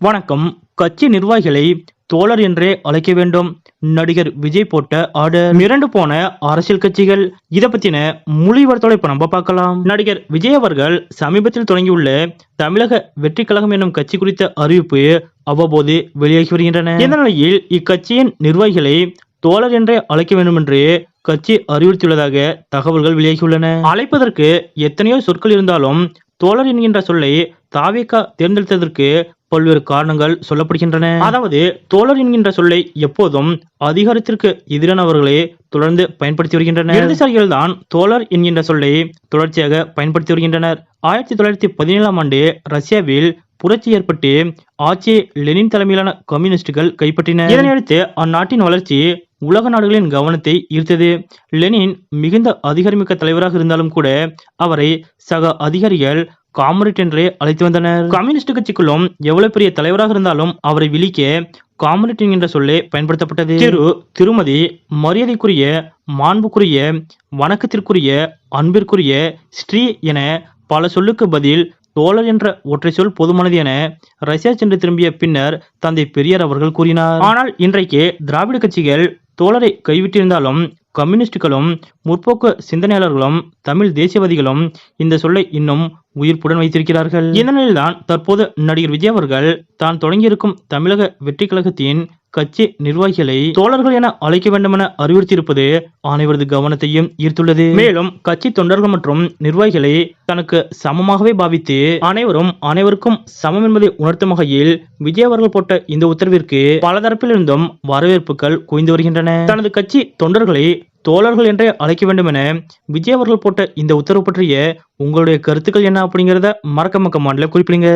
வணக்கம். கட்சி நிர்வாகிகளை தோழர் என்றே அழைக்க வேண்டும். நடிகர் விஜய் போட்ட ஆர்டர் மிரண்டு போன அரசியல் கட்சிகள். இத பத்தின மொழிவர்த்தோட இப்ப நம்ம பார்க்கலாம். நடிகர் விஜய் அவர்கள் சமீபத்தில் தொடங்கியுள்ள தமிழக வெற்றி கழகம் என்னும் கட்சி குறித்த அறிவிப்பு அவ்வப்போது வெளியாகி வருகின்றன. இந்த நிலையில் இக்கட்சியின் நிர்வாகிகளை தோழர் என்றே அழைக்க வேண்டும் என்று கட்சி அறிவுறுத்தியுள்ளதாக தகவல்கள் வெளியாகியுள்ளன. அழைப்பதற்கு எத்தனையோ சொற்கள் இருந்தாலும் தோழர் என்கின்ற சொல்லை தாவேகா தேர்ந்தெடுத்ததற்கு பல்வேறு காரணங்கள் சொல்லப்படுகின்றன. அதாவது தோழர் என்கின்ற சொல்லை எப்போதும் அதிகாரத்திற்கு எதிரானவர்களே தொடர்ந்து பயன்படுத்தி வருகின்றனர். இடதுசாரிகள் தான் தோழர் என்கின்ற சொல்லை தொடர்ச்சியாக பயன்படுத்தி வருகின்றனர். ஆயிரத்தி தொள்ளாயிரத்தி பதினேழாம் ஆண்டு ரஷ்யாவில் புரட்சி ஏற்பட்டு ஆட்சியை லெனின் தலைமையிலான கம்யூனிஸ்டுகள் கைப்பற்றினர் இதனையடுத்து அந்நாட்டின் வளர்ச்சி உலக நாடுகளின் கவனத்தை ஈர்த்தது. லெனின் மிகுந்த அதிகாரமிக்க தலைவராக இருந்தாலும் கூட அவரை சக அதிகாரிகள் காம்ரேட் என்றே அழைத்து வந்தனர். கம்யூனிஸ்ட் கட்சிக்குள்ளும் எவ்வளவு பெரிய தலைவராக இருந்தாலும் அவரை விழிக்க காம்ரேட் என்கின்ற சொல்லே பயன்படுத்தப்பட்டது. திரு திருமதி மரியாதைக்குரிய மாண்புக்குரிய வணக்கத்திற்குரிய அன்பிற்குரிய ஸ்ரீ என பல சொல்லுக்கு பதில் தோழர் என்ற ஒற்றை சொல் போதுமானது என ரஷ்யா சென்று திரும்பிய பின்னர் தந்தை பெரியார் அவர்கள் கூறினார். ஆனால் இன்றைக்கு திராவிட கட்சிகள் தோழரை கைவிட்டிருந்தாலும் கம்யூனிஸ்டுகளும் முற்போக்கு சிந்தனையாளர்களும் தமிழ் தேசியவாதிகளும் இந்த சொல்லை இன்னும் உயிர்ப்புடன் வைத்திருக்கிறார்கள். இந்த நிலையில்தான் தற்போது நடிகர் விஜய் அவர்கள் தான் தொடங்கியிருக்கும் தமிழக வெற்றி கழகத்தின் கட்சி நிர்வாகிகளை தோழர்கள் என அழைக்க வேண்டும் என அறிவுறுத்தியிருப்பது அனைவரது கவனத்தையும் ஈர்த்துள்ளது. மேலும் கட்சி தொண்டர்கள் மற்றும் நிர்வாகிகளை தனக்கு சமமாகவே பாவித்து அனைவரும் அனைவருக்கும் சமம் என்பதை உணர்த்தும் வகையில் விஜய் அவர்கள் போட்ட இந்த உத்தரவிற்கு பல தரப்பிலிருந்தும் வரவேற்புகள் குவிந்து வருகின்றன. தனது கட்சி தொண்டர்களை தோழர்கள் என்றே அழைக்க வேண்டும் என விஜய் அவர்கள் போட்ட இந்த உத்தரவு பற்றிய உங்களுடைய கருத்துக்கள் என்ன அப்படிங்கிறத மறக்க மக்க மாடல குறிப்பிடுங்க.